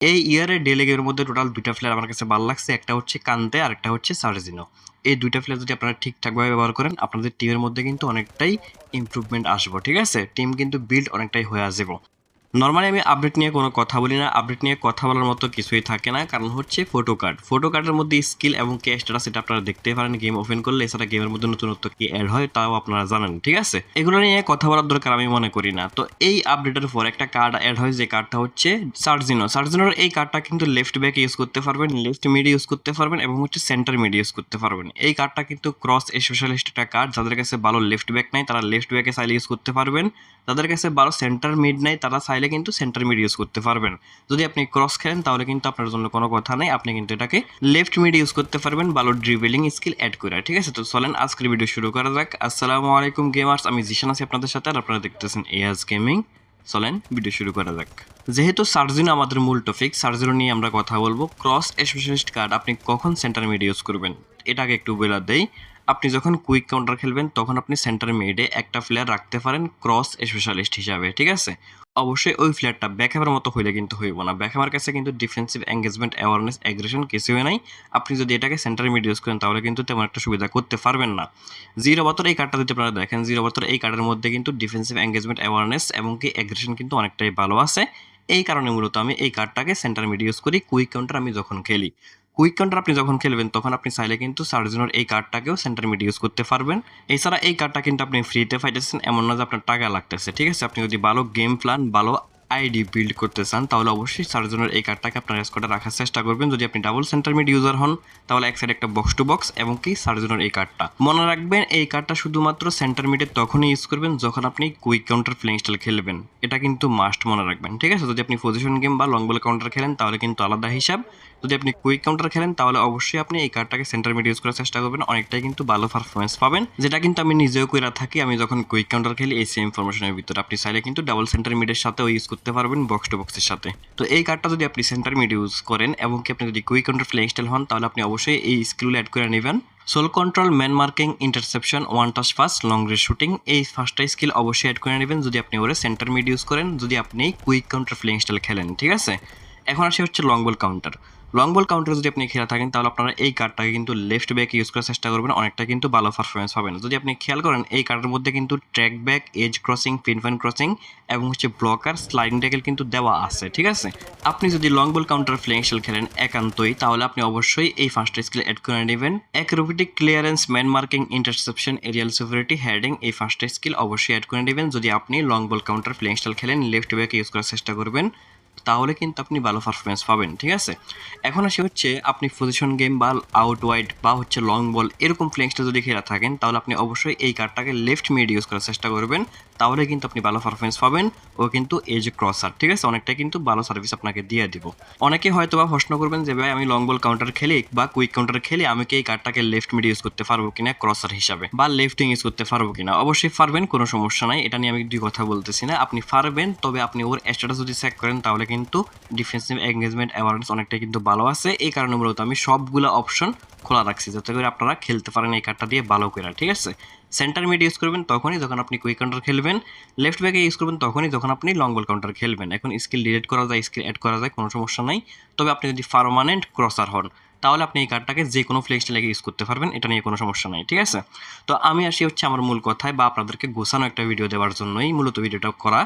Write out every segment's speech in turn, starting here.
এই ইয়ারে ডেলে গেমের মধ্যে টোটাল দুইটা প্লেয়ার আমার কাছে ভালো লাগছে, একটা হচ্ছে কান্তে আর একটা হচ্ছে সার্জিনো। এই দুইটা প্লেয়ার যদি আপনারা ঠিকঠাকভাবে ব্যবহার করেন, আপনাদের টিমের মধ্যে কিন্তু অনেকটাই ইম্প্রুভমেন্ট আসব, ঠিক আছে? টিম কিন্তু বিল্ড অনেকটাই হয়ে আসব। নর্মালি আমি আপডেট নিয়ে কোনো কথা বলি না। আপডেট নিয়ে কথা বলার মতো কিছুই থাকে না। কারণ হচ্ছে ফটো কার্ড ফটো কার্ডের মধ্যে স্কিল এবং কে স্ট্যাটাস এটা আপনারা দেখতেই পারেন। গেম ওপেন করলে এছাড়া গেমের মধ্যে নতুনত্ব কি অ্যাড হয় তাও আপনারা জানেন, ঠিক আছে? এগুলো নিয়ে কথা বলার দরকার আমি মনে করি না। তো এই আপডেটের পর একটা কার্ড অ্যাড হয়, যে কার্ডটা হচ্ছে সার্জিনো সার্জিনোর এই কার্ডটা কিন্তু লেফট ব্যাক ইউজ করতে পারবেন লেফট মিড ইউজ করতে পারবেন এবং হচ্ছে সেন্টার মিড ইউজ করতে পারবেন। এই কার্ডটা কিন্তু ক্রস স্পেশালিস্ট একটা কার্ড যাদের কাছে ভালো লেফট ব্যাক নাই, তারা লেফট ব্যাকে চাইলে ইউজ করতে পারবেন। যাদের কাছে ভালো সেন্টার মিড নাই, তারা চাইলে কিন্তু সেন্টার মিড ইউজ করতে পারবেন। যদি আপনি ক্রস খেলেন, তাহলে কিন্তু আপনার জন্য কোনো কথা নেই। আপনি কিন্তু এটাকে লেফট মিড ইউজ করতে পারবেন ভালো ড্রিবেলিং স্কিল অ্যাড করে। ঠিক আছে? তো চলেন, আজকের ভিডিও শুরু করা যাক। আসসালামু আলাইকুম গেমার্স আমি জিশান আছি আপনাদের সাথে, আর আপনারা দেখতেছেন এয়াজ গেমিং চলেন ভিডিও শুরু করা যাক। যেহেতু সার্জিনো আমাদের মূল টপিক সার্জিনো নিয়ে আমরা কথা বলব। ক্রস স্পেশালিস্ট কার্ড আপনি কখন সেন্টার মিড ইউজ করবেন? এটাকে একটু বেলা দেই। আপনি যখন কুইক কাউন্টার খেলবেন, তখন আপনি সেন্টার মিডে একটা প্লেয়ার রাখতে পারেন ক্রস স্পেশালিস্ট হিসাবে, ঠিক আছে? অবশ্যই ওই প্লেয়ারটা ব্যাকহ্যামের মতো হইলে কিন্তু হইব না। ব্যাকহ্যামের কাছে কিন্তু ডিফেন্সিভ এঙ্গেজমেন্ট অ্যাওয়ারনেস অ্যাগ্রেশন কিছুই নাই। আপনি যদি এটাকে সেন্টার মিড ইউজ করেন, তাহলে কিন্তু তেমন একটা সুবিধা করতে পারবেন না। জিরো বছর এই কার্ডটা যদি আপনারা দেখেন জিরো বছর এই কার্ডের মধ্যে কিন্তু ডিফেন্সিভ এঙ্গেজমেন্ট অ্যাওয়ারনেস এবং কি অ্যাগ্রেশন কিন্তু অনেকটাই ভালো আছে। এই কারণে মূলত আমি এই কার্ডটাকে সেন্টার মিড ইউজ করি কুইক কাউন্টার আমি যখন খেলি। কুইক কাউন্টার আপনি যখন খেলবেন, তখন আপনি চাইলে কিন্তু সার্জনের এই কার্ডটাকেও সেন্টার মিড ইউজ করতে পারবেন। এছাড়া এই কার্ডটা কিন্তু আপনি ফ্রিতে পাইতেছেন, এমন না যে আপনার টাকা লাগতেছে, ঠিক আছে? আপনি যদি ভালো গেম প্ল্যান ভালো আইডি বিল্ড করতে চান, তাহলে অবশ্যই সার্জনের এই কার্ডটাকে আপনার স্কোয়াডে রাখার চেষ্টা করবেন। যদি আপনি ডাবল সেন্টার মিড ইউজার হন, তাহলে এক সাইড একটা বক্স টু বক্স এবং কি সার্জনের এই কার্ডটা। মনে রাখবেন, এই কার্ডটা শুধুমাত্র সেন্টার মিডে তখনই ইউজ করবেন যখন আপনি কুইক কাউন্টার প্লেইং স্টাইল খেলবেন। এটা কিন্তু মাস্ট মনে রাখবেন, ঠিক আছে? যদি আপনি পজিশন গেম বা লং বল কাউন্টার খেলেন, তাহলে কিন্তু আলাদা হিসাব। যদি আপনি কুইক কাউন্টার খেলেন, তাহলে অবশ্যই আপনি এই কার্ডটাকে সেন্টার মিড ইউজ করার চেষ্টা করবেন। অনেকটাই কিন্তু ভালো পারফরমেন্স পাবেন। যেটা কিন্তু আমি নিজেও করে থাকি, আমি যখন কুইক কাউন্টার খেলি, এই সেম ইনফরমেশনের ভিতরে। আপনি চাইলে কিন্তু ডাবল সেন্টার মিডের সাথেও ইউজ করতে পারবেন বক্স টু বক্সের সাথে। তো এই কার্ডটা যদি আপনি সেন্টার মিড ইউজ করেন এবং কি আপনি যদি কুইক কাউন্টার প্লেইং স্টাইল হন, তাহলে আপনি অবশ্যই এই স্কিলগুলো অ্যাড করে নেবেন। Sole control man marking interception one touch first long range shooting এই ফার্স্টটা স্কিল অবশ্যই অ্যাড করে নেবেন যদি আপনি ওরে সেন্টার মিড ইউজ করেন, যদি আপনি কুইক কাউন্টার প্লেইং স্টাইল খেলেন, ঠিক আছে? এখন আসে হচ্ছে long ball counter long ball counter যদি আপনি খেলা থাকেন, তাহলে আপনারা এই কার্ডটাকে কিন্তু লেফট ব্যাক ইউজ করার চেষ্টা করবেন। অনেকটা কিন্তু ভালো পারফরমেন্স পাবেন যদি আপনি খেয়াল করেন, এই কার্ডের মধ্যে কিন্তু track back edge crossing pinpoint crossing এবং হচ্ছে ব্লকার স্লাইডিং ট্যাকেল কিন্তু দেওয়া আছে, ঠিক আছে? আপনি যদি long ball counter playing style খেলেন একান্তই, তাহলে আপনি অবশ্যই এই ফার্স্ট স্কিল অ্যাড করে নেবেন। Acrobatic clearance man marking interception aerial security heading এই ফার্স্ট স্কিল অবশ্যই অ্যাড করে নেবেন। যদি আপনি long ball counter playing style খেলেন লেফট ব্যাক ইউজ করার চেষ্টা করবেন। তাহলে কিন্তু আপনি ভালো পারফরমেন্স পাবেন, ঠিক আছে? এখন আসে হচ্ছে আপনি পজিশন গেম বা আউট ওয়াইড বা হচ্ছে লং বল এরকম ফ্লেংসটা যদি খেলা থাকেন, তাহলে আপনি অবশ্যই এই কার্ডটাকে লেফট মিড ইউজ করার চেষ্টা করবেন, তাহলে কিন্তু আপনি ভালো পারফরমেন্স পাবেন ও কিন্তু এজ ক্রসার ঠিক আছে? অনেকটা কিন্তু ভালো সার্ভিস আপনাকে দিয়ে দিব। অনেকে হয়তো বা প্রশ্ন করবেন যে, ভাই, আমি লং বল কাউন্টার খেলি বা কুইক কাউন্টার খেলি, আমি কি এই কার্ডটাকে লেফট মিড ইউজ করতে পারব কিনা ক্রসার হিসাবে বা লেফটিং ইউজ করতে পারব কিনা? অবশ্যই পারবেন, কোনো সমস্যা নাই। এটা নিয়ে আমি দুই কথা বলতেছি না। আপনি পারবেন, তবে আপনি ওর স্ট্যাটাস যদি চেক করেন, তাহলে কিন্তু ডিফেন্সিভ এঙ্গেজমেন্ট অ্যাওয়ারনেস অনেকটা কিন্তু ভালো আছে। এই কারণে মূলত আমি সবগুলো অপশন খোলা রাখছি, যাতে করে আপনারা খেলতে পারেন এই কার্ডটা দিয়ে ভালো করে, ঠিক আছে? সেন্টার মিড ইউজ করবেন তখনই যখন আপনি কুইক কাউন্টার খেলবেন লেফট ব্যাকে ইউজ করবেন তখনই যখন আপনি লং বল কাউন্টার খেলবেন। এখন স্কিল ডিলিট করা যায় স্কিল অ্যাড করা যায়, কোনো সমস্যা নাই। তবে আপনি যদি পারমানেন্ট ক্রসার হন, তাহলে আপনি এই কার্ডটাকে যে কোনো ফ্লেক্স লেগে ইউজ করতে পারবেন, এটা নিয়ে কোনো সমস্যা নাই, ঠিক আছে? তো আমি আসি হচ্ছে আমার মূল কথায় বা আপনাদেরকে গোছানো একটা ভিডিও দেওয়ার জন্যই মূলত ভিডিওটা করা।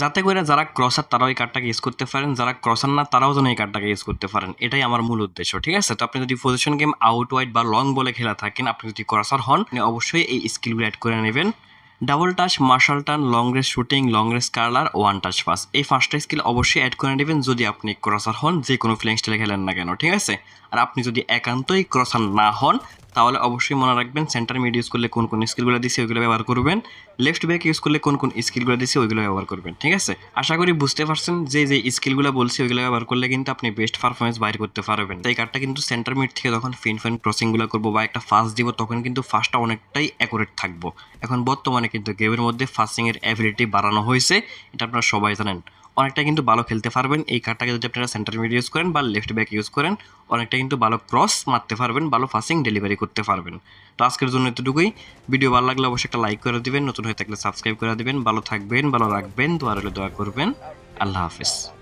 যাতে করে যারা ক্রসার তারাও এই কার্ডটাকে ইউজ করতে পারেন, যারা ক্রসার না তারাও যেন এই কার্ডটাকে ইউজ করতে পারেন। এটাই আমার মূল উদ্দেশ্য, ঠিক আছে? তো আপনি যদি পজিশন গেম আউট ওয়াইড বা লং বলে খেলা থাকেন, আপনি যদি ক্রসার হন অবশ্যই এই স্কিলগুলো অ্যাড করে নেবেন। Double touch Marseille turn long range shooting long range curler one touch pass এই ফার্স্টটা স্কিল অবশ্যই অ্যাড করে নেবেন যদি আপনি ক্রসার হন যে কোনো ফ্লেং স্টাইলে খেলেন না কেন, ঠিক আছে? আর আপনি যদি একান্তই ক্রসার না হন তাহলে অবশ্যই মনে রাখবেন সেন্টার মিড ইউজ করলে কোন কোন স্কিলগুলো দিচ্ছে ওইগুলো ব্যবহার করবেন লেফট ব্যাক ইউজ করলে কোন কোন স্কিলগুলো দিচ্ছে ওইগুলো ব্যবহার করবেন, ঠিক আছে? আশা করি বুঝতে পারছেন যে যে স্কিলগুলো বলছি ওইগুলো ব্যবহার করলে কিন্তু আপনি বেস্ট পারফরমেন্স বাইর করতে পারবেন। এই কার্ডটা কিন্তু সেন্টার মিড থেকে যখন ফিন ফাইন ক্রসিংগুলো করব বা একটা ফাস্ট দিব, তখন কিন্তু ফাস্টটা অনেকটাই অ্যাকুরেট থাকব। এখন বর্তমানে কিন্তু গেমের মধ্যে ফাস্টিংয়ের অ্যাবিলিটি বাড়ানো হয়েছে, এটা আপনারা সবাই জানেন। অনেকটা কিন্তু ভালো খেলতে পারবেন। এই কার্ডটাকে যদি আপনারা সেন্টার মিড ইউজ করেন বা লেফট ব্যাক ইউজ করেন, অনেকটা কিন্তু ভালো ক্রস মারতে পারবেন, ভালো ফাসিং ডেলিভারি করতে পারবেন। তো আজকের জন্য এতটুকুই। ভিডিও ভালো লাগলে অবশ্যই একটা লাইক করে দিবেন, নতুন হয়ে থাকলে সাবস্ক্রাইব করে দিবেন। ভালো থাকবেন, ভালো রাখবেন, দোয়া দোয়া করবেন। আল্লাহ হাফিজ।